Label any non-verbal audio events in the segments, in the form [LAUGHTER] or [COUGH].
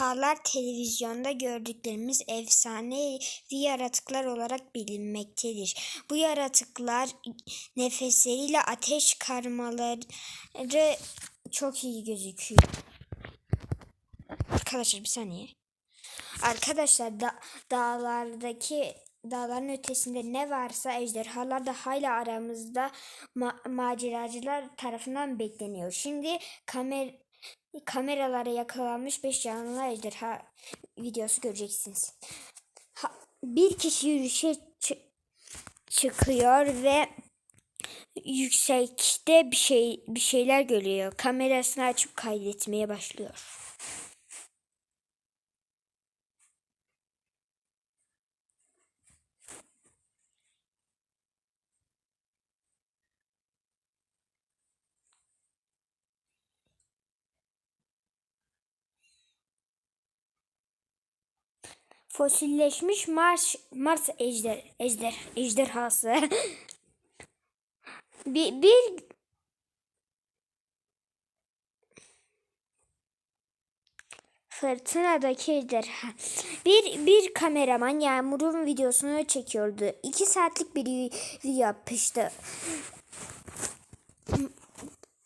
Ejderhalar televizyonda gördüklerimiz efsanevi yaratıklar olarak bilinmektedir. Bu yaratıklar nefesleriyle ateş karmaları çok iyi gözüküyor. Arkadaşlar bir saniye. Arkadaşlar da, dağlardaki dağların ötesinde ne varsa ejderhalar da hala aramızda ma- maceracılar tarafından bekleniyor. Şimdi kamer kameralara yakalanmış 5 canlı ejderha videosu göreceksiniz. Ha- bir kişi yürüyüşe çı- çıkıyor ve yüksekte bir şey bir şeyler görüyor. Kamerasını açıp kaydetmeye başlıyor. Fosilleşmiş Mars Mars ejder ejder ejderhası. [LAUGHS] bir, bir Fırtınadaki ejderha. Bir, bir kameraman Yağmur'un videosunu çekiyordu. İki saatlik bir video yapmıştı.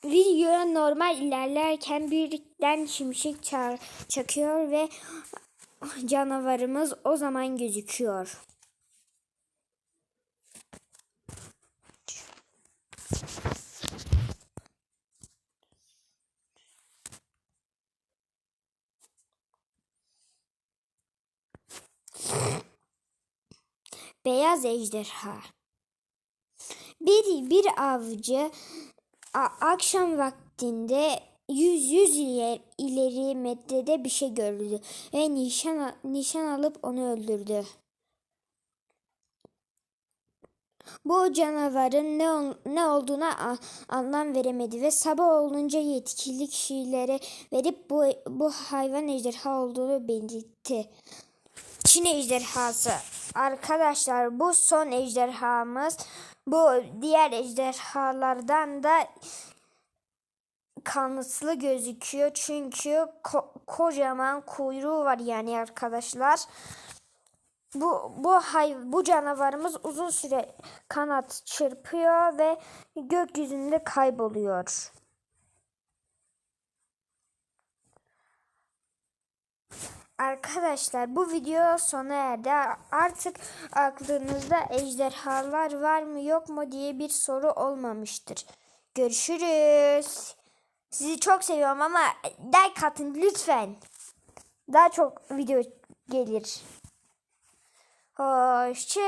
Video normal ilerlerken birden şimşek ça- çakıyor ve canavarımız o zaman gözüküyor. Beyaz ejderha. Bir bir avcı akşam vaktinde 100 100 iler, ileri metrede bir şey gördü ve nişan nişan alıp onu öldürdü. Bu canavarın ne ne olduğuna anlam veremedi ve sabah olunca yetkili kişilere verip bu bu hayvan ejderha olduğunu belirtti. Çin ejderhası. Arkadaşlar bu son ejderhamız. Bu diğer ejderhalardan da kanıtlı gözüküyor. Çünkü ko- kocaman kuyruğu var yani arkadaşlar. Bu bu hay bu canavarımız uzun süre kanat çırpıyor ve gökyüzünde kayboluyor. Arkadaşlar bu video sona erdi. Artık aklınızda ejderhalar var mı yok mu diye bir soru olmamıştır. Görüşürüz. Sizi çok seviyorum ama like atın lütfen. Daha çok video gelir. Hoşçakalın.